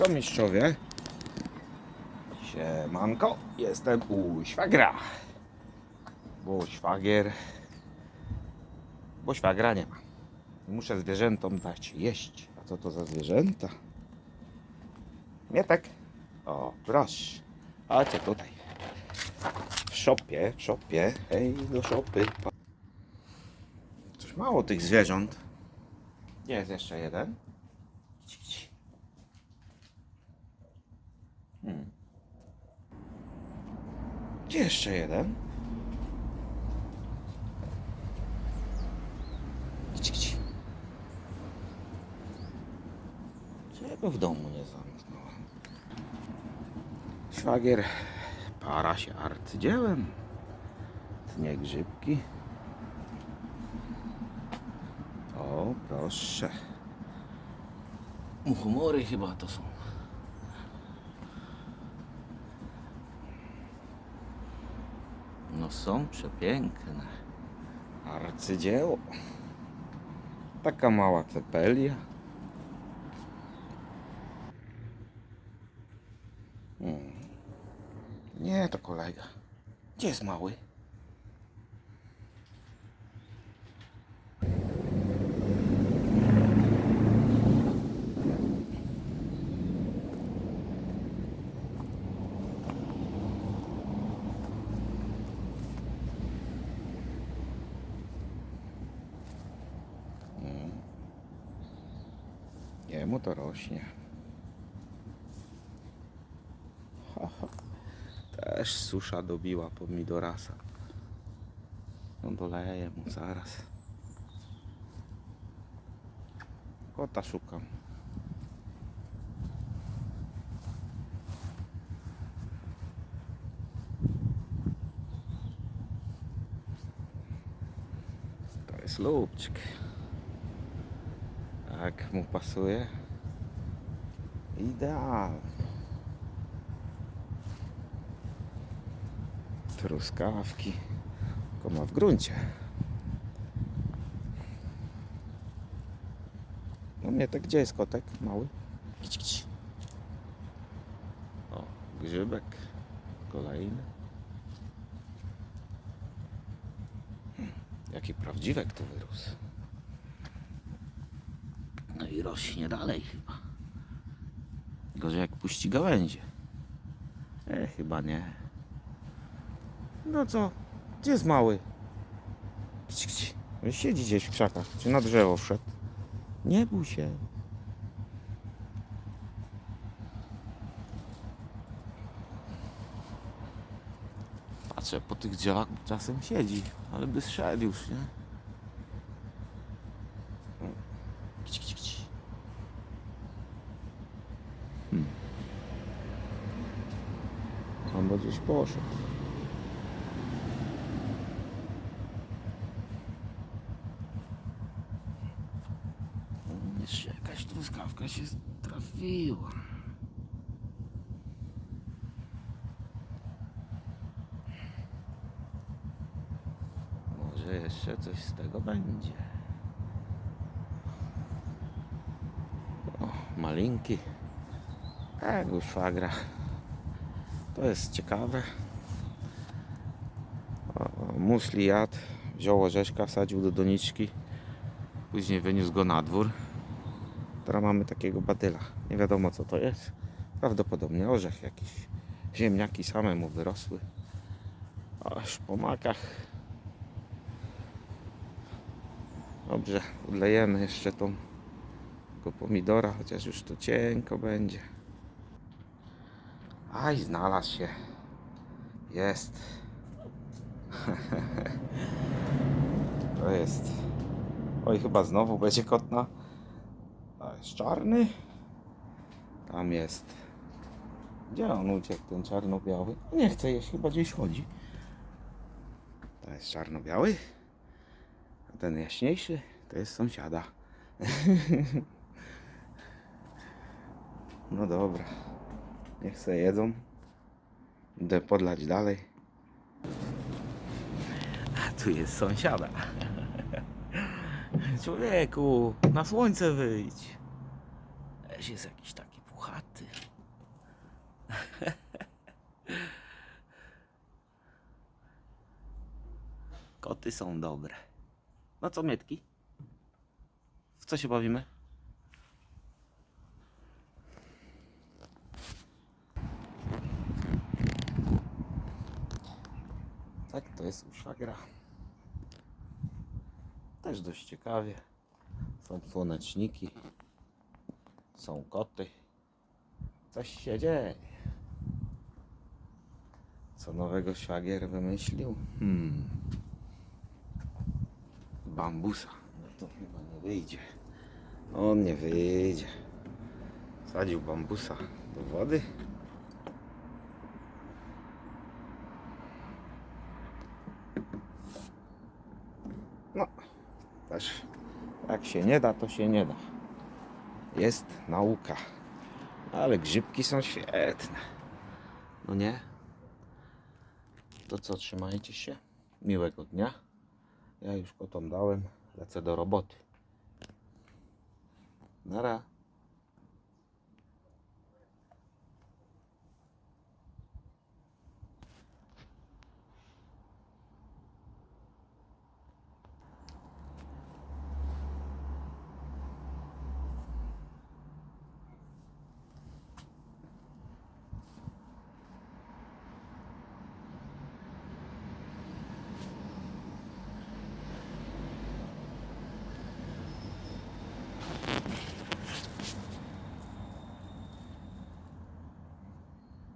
Co mistrzowie? Siemanko, jestem u świagra. Bo świagier... Bo świagra nie ma. Muszę zwierzętom dać jeść. A co to za zwierzęta? Mietek. O, proszę. Chodźcie tutaj. W szopie, w szopie. Hej, do szopy. Coś mało tych zwierząt. Jest jeszcze jeden? Gdzie jeszcze jeden? Ci, ci. Czego w domu nie zamknąłem? Szwagier para się arcydziełem. Tnie grzybki. O, proszę. Muchomory chyba to są. Są przepiękne. Arcydzieło. Taka mała cepelia. Hmm. Nie, to kolega. Gdzie jest mały? Jemu to rośnie. Ha, ha. Też susza dobiła pomidorasa. No doleję mu zaraz. Kota szukam. To jest lubczyk. Jak mu pasuje? Idealnie. Truskawki. Tylko ma w gruncie. No mnie tak gdzie jest kotek mały? O, grzybek. Kolejny. Hmm, Jaki prawdziwek tu wyrósł. No i rośnie dalej chyba. Gorzej jak puści gałęzie. E, chyba nie. No co? Gdzie jest mały? On Siedzi gdzieś w krzakach, czy na drzewo wszedł. Nie bój się. Patrzę po tych bo czasem siedzi, ale by zszedł już, nie? Kici, kici, kici. Hmm. On bo gdzieś poszedł. Jeszcze jakaś truskawka się trafiła. Może jeszcze coś z tego będzie. O, malinki. Jak u szwagra. To jest ciekawe. Musli jadł, wziął orzeszka, wsadził do doniczki. Później wyniósł go na dwór. Teraz mamy takiego badyla. Nie wiadomo co to jest. Prawdopodobnie orzech jakiś. Ziemniaki same mu wyrosły. Aż po makach. Dobrze, odlejemy jeszcze tą pomidora, chociaż już to cienko będzie. Aj, znalazł się. Jest. to jest. Oj, chyba znowu będzie kotna. A jest czarny. Tam jest. Gdzie on uciekł, ten czarno-biały? Nie chce jeść, chyba gdzieś chodzi. To jest czarno-biały. A ten jaśniejszy to jest sąsiada. No dobra. Niech se jedzą. Idę podlać dalej. A tu jest sąsiada. Człowieku, na słońce wyjdź. Też jest jakiś taki puchaty. Koty są dobre. No co, Mietki? W co się bawimy? Tak to jest u szwagra. Też dość ciekawie. Są słoneczniki. Są koty. Coś się dzieje. Co nowego szwagier wymyślił? Hmm. Bambusa. No to chyba nie wyjdzie. On nie wyjdzie. Sadził bambusa do wody. No, też jak się nie da, to się nie da. Jest nauka. Ale grzybki są świetne. No nie? To co, trzymajcie się. Miłego dnia. Ja już kotom dałem. Lecę do roboty. Nara.